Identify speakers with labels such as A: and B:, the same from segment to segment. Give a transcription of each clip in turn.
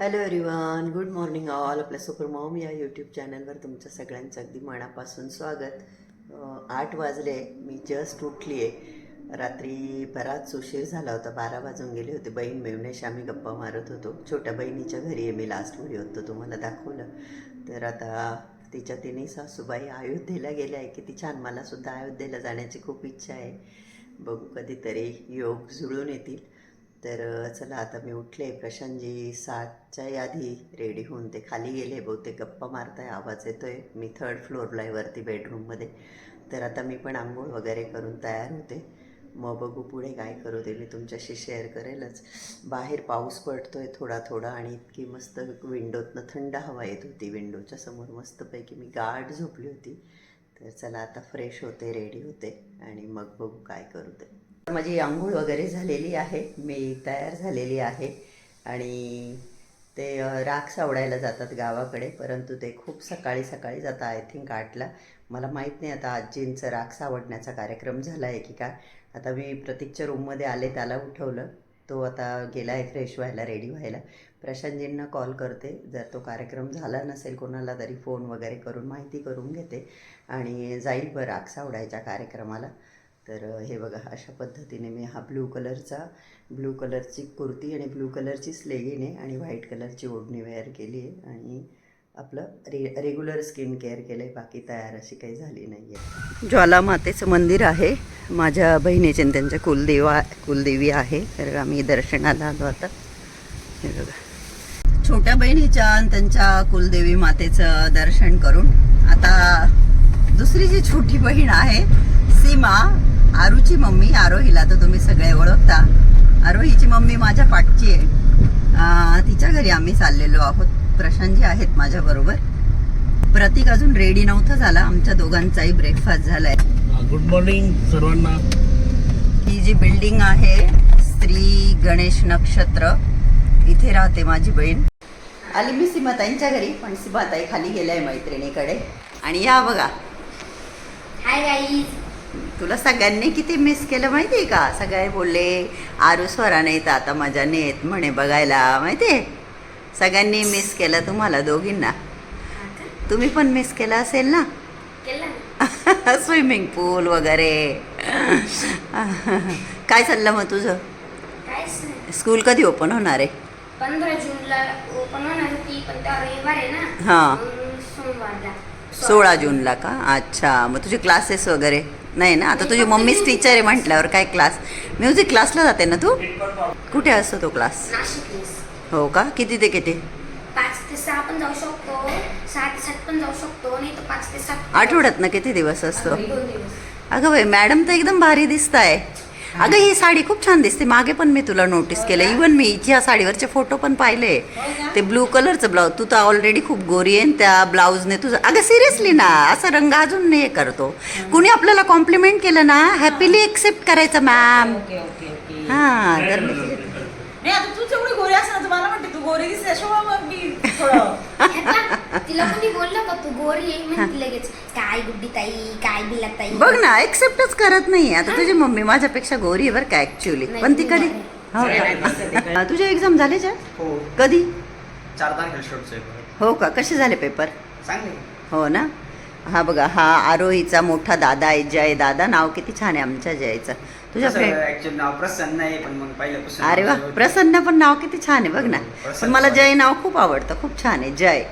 A: Hello everyone good morning all आपल्या super mom या YouTube चॅनलवर तुमच्या सगळ्यांचं अगदी मनापासून स्वागत. आठ वाजले. मी जस्ट उठली आहे रात्री बराच उशीर झाला होता. बारा वाजून गेले होते. बहीण मेवण्याशी आम्ही गप्पा मारत होतो. छोट्या बहिणीच्या घरी आहे. मी लास्ट व्हिडिओ होतो तुम्हाला दाखवलं. तर आता तिच्या तिने सासूबाई अयोध्येला गेल्या आहे किती छान मलासुद्धा अयोध्येला जाण्याची खूप इच्छा आहे. बघू कधीतरी योग जुळून येतील. तर चला आता मी उठले. प्रशांतजी सातच्या आधी रेडी होऊन ते खाली गेले. बहुतेक गप्पा मारताय आवाज येतोय. मी थर्ड फ्लोअरला आहे वरती बेडरूममध्ये तर आता मी पण आंघोळ वगैरे करून तयार होते. मग बघू पुढे काय करू ते मी तुमच्याशी शेअर करेलच. बाहेर पाऊस पडतोय थोडा थोडा आणि इतकी मस्त विंडोतनं थंड हवा येत होती विंडोच्या समोर. मस्तपैकी मी गाढ झोपली होती. तर चला आता फ्रेश होते रेडी होते आणि मग बघू काय करू ते. माझी आंघोळ वगैरे झालेली आहे. मी तयार झालेली आहे. आणि ते राख सावडायला जातात गावाकडे परंतु ते खूप सकाळी सकाळी जातात आय थिंक आठला. मला माहीत नाही आता आजींचं राख सावडण्याचा कार्यक्रम झाला आहे की काय. आता मी प्रतीकच्या रूममध्ये आले त्याला उठवलं. तो आता गेला आहे फ्रेश व्हायला रेडी व्हायला. प्रशांतजींना कॉल करते. जर तो कार्यक्रम झाला नसेल कोणाला तरी फोन वगैरे करून माहिती करून घेते. आणि जाईल बरं राख सावडायच्या कार्यक्रमाला. तर हे बघा अशा पद्धतीने मी हा ब्लू कलरचा ब्लू कलरची कुर्ती आणि ब्लू कलरची लेगिन आहे आणि व्हाईट कलरची ओढणी वेअर केली आहे आणि आपलं रे रेग्युलर स्किन केअर केलं आहे बाकी तयार अशी काही झाली नाही आहे ज्वालामातेचं मंदिर आहे. माझ्या बहिणीचे आणि त्यांच्या कुलदेवा कुलदेवी आहे. तर आम्ही दर्शनाला आलो आता. हे बघा. छोट्या बहिणीच्या आणि त्यांच्या कुलदेवी मातेचं दर्शन करून आता दुसरी जी छोटी बहीण आहे सीमा आरूची मम्मी आरोहीला तर तुम्ही सगळे ओळखता. आरोहीची मम्मी माझ्या पाठची आहे. तिच्या घरी आम्ही चाललेलो आहोत. प्रशांतजी आहेत माझ्या बरोबर. प्रतीक अजून रेडी नव्हता झाला. आमच्या दोघांचाही ब्रेकफास्ट झालाय.
B: गुड मॉर्निंग सर्वांना.
A: ही जी बिल्डिंग आहे स्त्री गणेश नक्षत्र इथे राहते माझी बहीण. आली मी सीमाताईंच्या घरी पण सीमाताई खाली गेल्या आहे मैत्रिणीकडे. आणि या बघा.
C: हाय गाईज
A: तुला सगळ्यांनी किती मिस केलं माहिती आहे का? सगळे बोलले आरू स्वरा नाही तर आता मजा नेत म्हणे बघायला माहिती आहे सगळ्यांनी मिस केलं तुम्हाला दोघींना. तुम्ही पण मिस केलं असेल ना? स्विमिंग पूल वगैरे. काय चाललं मग तुझं? स्कूल कधी ओपन होणार आहे?
C: पंधरा जूनला ओपन होणार होती पण त्या रविवार आहे ना.
A: हां.
C: सोमवारला.
A: सोळा जूनला का? अच्छा. मग तुझे क्लासेस वगैरे? नाही ना? आता तुझी मम्मीच टीचर आहे म्हटल्यावर काय क्लास म्युझिक क्लासला जाते ना तू? कुठे असतो तो क्लास हो का? किती ते किती?
C: पाच ते सहा पण जाऊ शकतो. सहा ते सात पण जाऊ शकतो. नाही तर पाच ते सात.
A: आठवड्यात ना किती दिवस असतो? अगं बाई मॅडम तर एकदम भारी दिसत आहे अगं ही साडी खूप छान दिसते. मागे पण मी तुला नोटीस केलं. इवन मी हिच्या साडीवरचे फोटो पण पाहिले. ते ब्लू कलरचं ब्लाऊज तू तर ऑलरेडी खूप गोरी आहे त्या ब्लाऊजने तुझं अगं सिरियसली ना असा रंग अजून हे करतो. कुणी आपल्याला कॉम्प्लिमेंट केलं ना हॅपीली एक्सेप्ट करायचं मॅम हां तर मी
D: गोरी असं तुम्हाला म्हणते तू गोरी दिसते मी
C: तिला कोणी बोललं का तू गोरी आहे लगेच काय गुड्डी ताई काय बिला ताई?
A: बघ ना एक्सेप्टच करत नाही आता तुझी मम्मी माझ्यापेक्षा गोरी आहे बरं का ऍक्च्युली
C: नाही,
A: पण ती
C: ती
A: कधी
C: बरी
A: हो का? तुझे एक्झाम झाले का
E: हो.
A: कधी?
E: चार तारखेला शेवटचं आहे
A: हो का? कसे झाले पेपर
E: चांगले.
A: हो ना? हा बघा हा आरोहीचा मोठा दादा आहे जय दादा. नाव किती छान आहे आमच्या जयचं. तुझ्या फ्रेंड
E: ऍक्च्युअली नाव प्रसन्न आहे पण मग पहिल्यापासून
A: अरे वा प्रसन्न पण नाव किती छान आहे बघ ना. पण
E: प्रसन्न.
A: मला जय नाव खूप आवडतं खूप छान आहे. जय.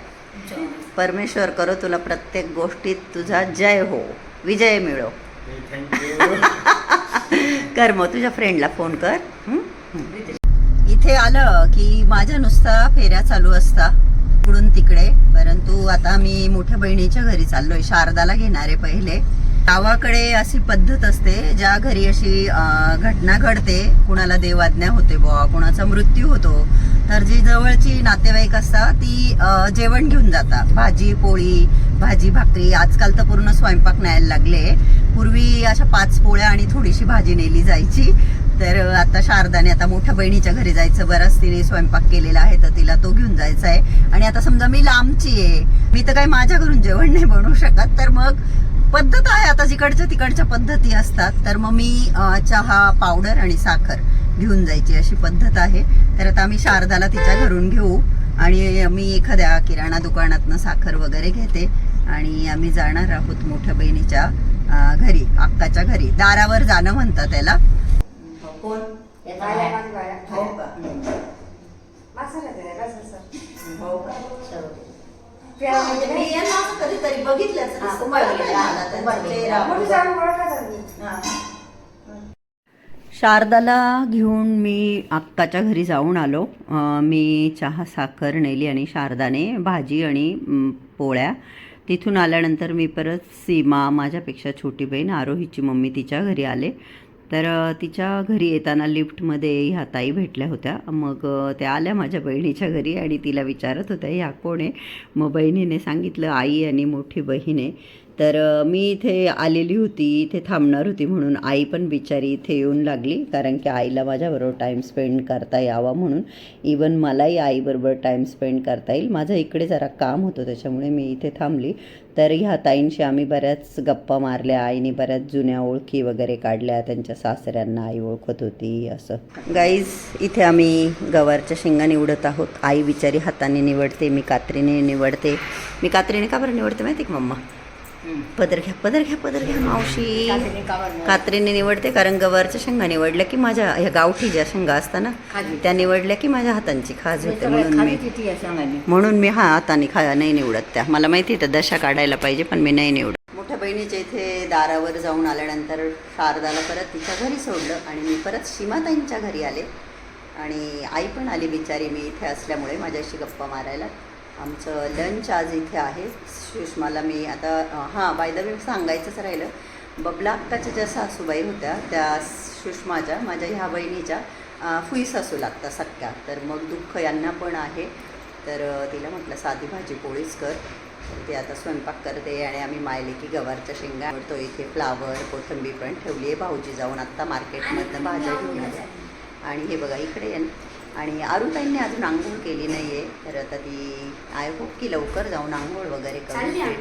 A: परमेश्वर करो तुला प्रत्येक गोष्टीत तुझा जय हो. विजय मिळो. कर मग तुझ्या फ्रेंडला फोन कर. इथे आलं की माझ्या नुसता फेऱ्या चालू असता. इकडून तिकडे. परंतु आता मी मोठ्या बहिणीच्या घरी चाललोय. शारदाला घेणारे पहिले. गावाकडे अशी पद्धत असते ज्या घरी अशी घटना घडते कुणाला देवाज्ञा होते बुवा कुणाचा मृत्यू होतो तर जी जवळची नातेवाईक असतात ती जेवण घेऊन जातात. भाजी पोळी भाजी भाकरी आजकाल तर पूर्ण स्वयंपाक न्यायला लागले. पूर्वी अशा पाच पोळ्या आणि थोडीशी भाजी नेली जायची. तर आता शारदाने आता मोठ्या बहिणीच्या घरी जायचं बरंच तिने स्वयंपाक केलेला आहे तर तिला तो घेऊन जायचा आहे. आणि आता समजा मी लांबची आहे मी तर काही माझ्या घरून जेवण नाही बनवू शकत तर मग पद्धत आहे आता जिकडच्या तिकडच्या पद्धती असतात तर मग मी चहा पावडर आणि साखर घेऊन जायची अशी पद्धत आहे. तर आता आम्ही शारदाला तिच्या घरून घेऊ आणि मी एखाद्या किराणा दुकानातनं साखर वगैरे घेते आणि आम्ही जाणार आहोत मोठ्या बहिणीच्या घरी अक्काच्या घरी. दारावर जाणं म्हणतात त्याला. कोण? म्हणजे मी यांना असं कधीतरी मला त्यांचा चेहरा. शारदाला घेऊन मी अक्काच्या घरी जाऊन आलो. अं, मी चहा साखर नेली आणि शारदाने भाजी आणि अं, पोळ्या. तिथून आल्यानंतर मी परत सीमा माझ्यापेक्षा छोटी बहीण आरोहीची मम्मी तिच्या घरी आले. तर तिच्या घरी येताना लिफ्टमध्ये ह्या ताई भेटल्या होत्या. मग त्या आल्या माझ्या बहिणीच्या घरी आणि तिला विचारत होत्या ह्या कोण आहे? मग बहिणीने सांगितलं आई आणि मोठी बहीण आहे. तर मी इथे आलेली होती इथे थांबणार होती म्हणून. आई पण बिचारी इथे येऊन लागली कारण की आईला माझ्याबरोबर टाईम स्पेंड करता यावा म्हणून. इवन मलाही आईबरोबर टाईम स्पेंड करता येईल. माझं इकडे जरा काम होतं त्याच्यामुळे मी इथे थांबली. तर ह्या ताईंशी आम्ही बऱ्याच गप्पा मारल्या. आईने बऱ्याच जुन्या ओळखी वगैरे काढल्या. त्यांच्या सासऱ्यांना आई ओळखत होती असं. गाईज इथे आम्ही गवारच्या शेंगा निवडत आहोत. आई बिचारी हाताने निवडते मी कात्रीने निवडते. मी कात्रीने का बरं निवडते माहिती का मम्मा? पदर घ्या पदर घ्या पदर घ्या मावशी. कात्रीने निवडते कारण गवारच्या शेंगा निवडल्या की माझ्या ह्या गावठी ज्या शेंगा असतात ना त्या निवडल्या की माझ्या हातांची खाज होते. म्हणून मी म्हणून मी हा हाताने खा नाही निवडत त्या. मला माहिती आहे त्या दशा काढायला पाहिजे पण मी नाही निवडत. मोठ्या बहिणीच्या इथे दारावर जाऊन आल्यानंतर शारदाला परत तिच्या घरी सोडलं आणि मी परत सीमाताईंच्या घरी आले. आणि आई पण आली बिचारी मी इथे असल्यामुळे माझ्याशी गप्पा मारायला. आमचं लंच आज इथे आहे. सुषमाला मी आता हां बाय द वे सांगायचंच राहिलं. बबला अक्काच्या ज्या सासूबाई होत्या त्या सुषमाच्या माझ्या ह्या बहिणीच्या फुई सासू लागतात सख्या. तर मग दुःख यांना पण आहे. तर तिला म्हटलं साधी भाजी पोळीच कर. तर ती आता स्वयंपाक करते आणि आम्ही मायले की गवारच्या शेंगा आवडतो इथे फ्लावर कोथिंबीर पण ठेवली आहे भाऊजी जाऊन. आत्ता मार्केटमधनं भाज्या घेऊन आणि हे बघा इकडे. आणि आरुताईंनी अजून आंघोळ केली नाही आहे तर आता ती आय होप की लवकर जाऊन आंघोळ वगैरे
C: आंघोळ.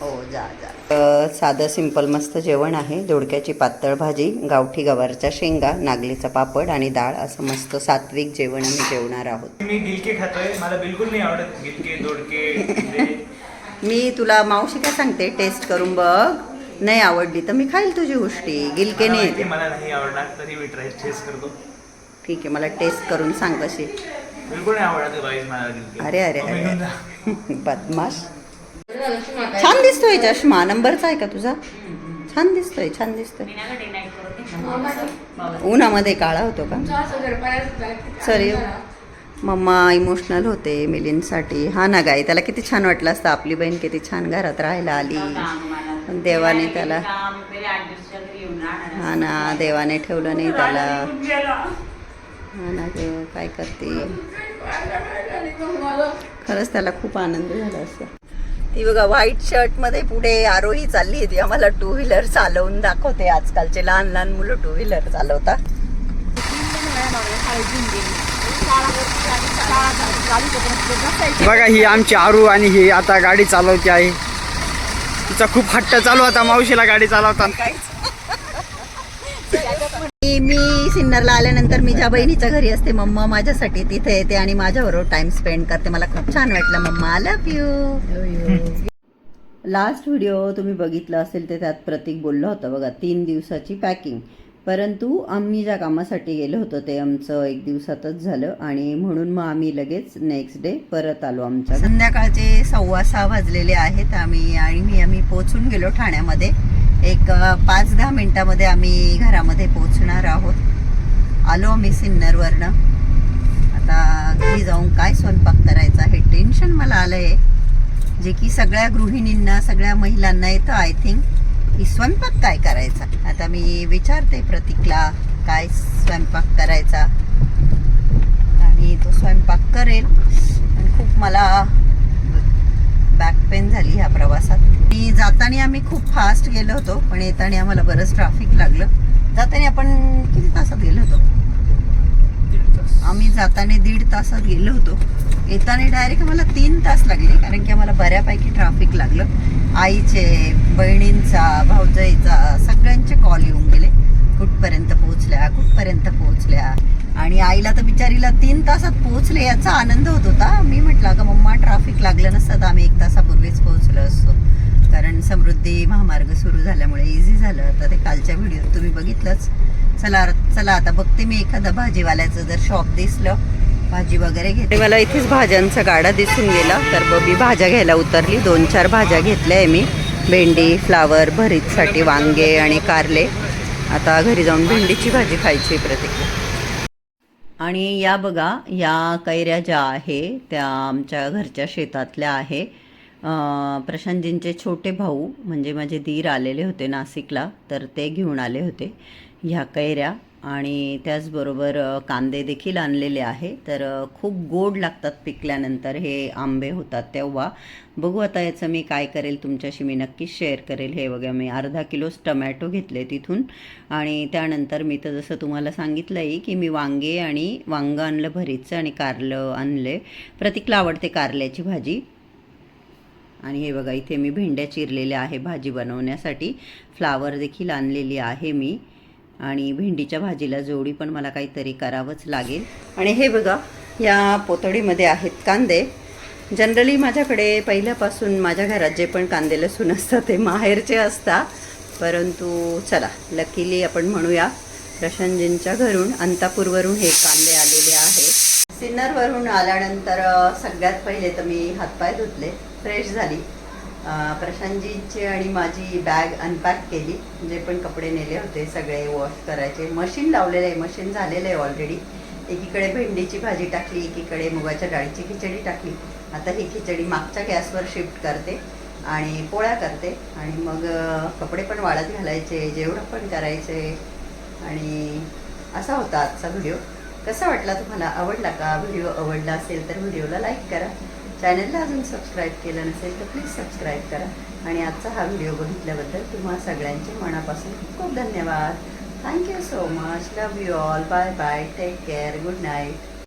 A: हो जा जा. साधं सिंपल मस्त जेवण आहे. दोडक्याची पातळ भाजी गावठी गवारच्या शेंगा नागलीचा पापड आणि डाळ असं मस्त सात्विक जेवण आम्ही जेवणार आहोत.
F: मी गिलके खातोय. मला बिलकुल नाही आवडत गिलके दोडके
A: मी तुला मावशी काय सांगते? टेस्ट करून बघ. नाही आवडली तर मी खाईल तुझी गोष्टी गिलके
F: मला
A: नाही
F: मला नाही आवडणार तरी मी ट्राय टेस्ट करतो.
A: ठीक आहे मला टेस्ट करून सांग कशी.
F: बिलकुल नाही आवडत गाईज मला गिलके
A: अरे अरे अरे. बदमाश. छान दिसतोय चष्मा. नंबरचा आहे का तुझा? छान दिसतोय छान दिसतोय. उन्हामध्ये काळा होतो का? चल येऊ मम्मा इमोशनल होते मिलिंदसाठी. हा ना गाई त्याला किती छान वाटलं असतं. आपली बहीण किती छान घरात राहायला आली. पण देवाने त्याला हा ना देवाने ठेवलं नाही त्याला. ना काय करते? खरंच त्याला खूप आनंद झाला असं ती बघा व्हाईट शर्टमध्ये पुढे आरोही चालली ती आम्हाला टू व्हीलर चालवून दाखवते. आजकालचे लहान लहान मुलं टू व्हीलर चालवतात.
E: बघा ही आमची आरू आणि ही आता गाडी चालवते आहे तिचा खूप हट्ट चालू होता मावशीला गाडी चालवताना.
A: मी मी सिन्नरला आल्यानंतर मी ज्या बहिणीच्या घरी असते मम्मा माझ्यासाठी तिथे येते आणि माझ्याबरोबर टाइम स्पेंड करते. मला खूप छान वाटलं. Mumma love you last video तुम्ही बघितला असेल ते त्यात प्रतीक बोललं होतं बघा तीन दिवसाची पॅकिंग परंतु आम्ही ज्या कामासाठी गेलो होतो ते आमचं एक दिवसातच झालं आणि म्हणून मग आम्ही लगेच नेक्स्ट डे परत आलो आमच्या संध्याकाळचे सव्वा सहा वाजलेले आहेत आम्ही आणि मी आम्ही पोचून गेलो ठाण्यामध्ये. एक पाच दहा मिनटामध्ये आम्ही घरामध्ये पोचणार आहोत. आलो आम्ही सिन्नरवरनं. आता घरी जाऊन काय स्वयंपाक करायचा हे टेन्शन मला आलं आहे जे की सगळ्या गृहिणींना सगळ्या महिलांना येतं आय थिंक की स्वयंपाक काय करायचा? आता मी विचारते प्रतीकला काय स्वयंपाक करायचा. आणि तो स्वयंपाक करेल. आणि खूप मला बॅक पेन झाली ह्या प्रवासात. मी जाताना आम्ही खूप फास्ट गेलो होतो पण येताना आम्हाला बरंच ट्रॅफिक लागलं. जाताना आपण किती तासात गेलो होतो? आम्ही जाताना दीड तासात गेलो होतो. येताना डायरेक्ट आम्हाला तीन तास लागले कारण की आम्हाला बऱ्यापैकी ट्रॅफिक लागलं. आईचे बहिणींचा भाऊजाईचा सगळ्यांचे कॉल येऊन गेले. कुठपर्यंत पोहोचल्या कुठपर्यंत पोहोचल्या? आणि आईला तर बिचारीला तीन तासात पोहोचले याचा आनंद होत होता. मी म्हटलं ट्रॅफिक लागलं नसतं तर आम्ही एक तासापूर्वीच पोहोचलो असतो. कारण समृद्धी महामार्ग सुरू झाल्यामुळे इझी झालं. आता ते कालच्या व्हिडिओत तुम्ही बघितलंच. चला चला आता बघते मी एखादं भाजीवाल्याचं जर शॉप दिसलं. भाजी वगैरे घेते. मला इथेच भाज्यांचा गाडा दिसून गेला. तर बबी भाज्या घ्यायला उतरली. दोन चार भाज्या घेतल्या आहे मी. भेंडी फ्लावर भरीतसाठी वांगे आणि कारले. आता घरी जाऊन भेंडीची भाजी खायची प्रत्येक. आणि या बघा या कैऱ्या ज्या आहे त्या आमच्या घरच्या शेतातल्या आहे. प्रशांतजींचे छोटे भाऊ म्हणजे माझे दीर आलेले होते नाशिकला तर ते घेऊन आले होते ह्या कैऱ्या. आणि त्याचबरोबर कांदे देखील आणलेले आहे. तर खूप गोड लागतात पिकल्यानंतर हे आंबे होतात तेव्हा. बघू आता याचं मी काय करेल तुमच्याशी मी नक्कीच शेअर करेल. हे बघा मी अर्धा किलोच टमॅटो घेतले तिथून. आणि त्यानंतर मी तर जसं तुम्हाला सांगितलं आहे की मी वांगे आणि वांगं आणलं भरीचं आणि कारलं आणले. प्रतीकला आवडते कारल्याची भाजी. आणि हे बघा इथे मी भेंड्या चिरलेल्या आहे भाजी बनवण्यासाठी. फ्लावर देखील आणलेली आहे मी. आणि भेंडीच्या भाजीला जोडी पण मला काहीतरी करावंच लागेल. आणि हे बघा या पोतडीमध्ये आहेत कांदे. जनरली माझ्याकडे पहिल्यापासून माझ्या घरात जे पण कांदे लसूण असतात ते माहेरचे असतात. परंतु चला लकीली आपण म्हणूया प्रशांतजींच्या घरून अंतापूरवरून हे कांदे आलेले आहे सिन्नरवरून आल्यानंतर सगळ्यात पहिले तर मी हातपाय धुतले फ्रेश झाली. प्रशांतजीची आणि माझी बॅग अनपॅक केली. जे पण कपडे नेले होते सगळे वॉश करायचे. मशीन लावलेलं आहे मशीन झालेलं आहे ऑलरेडी एकीकडे भेंडीची भाजी टाकली एकीकडे मुगाच्या डाळीची खिचडी टाकली. आता ही खिचडी मागच्या गॅसवर शिफ्ट करते आणि पोळ्या करते. आणि मग कपडे पण वाळत घालायचे जेवढं पण करायचे. आणि असा होता आजचा व्हिडिओ कसा वाटला तुम्हाला? आवडला का? व्हिडिओ आवडला असेल तर व्हिडिओला लाईक करा. चॅनलला अजून सबस्क्राईब केलं नसेल तर प्लीज सबस्क्राईब करा. आणि आजचा हा व्हिडिओ बघितल्याबद्दल तुम्हा सगळ्यांचे मनापासून खूप धन्यवाद. Thank you so much love you all bye bye take care good night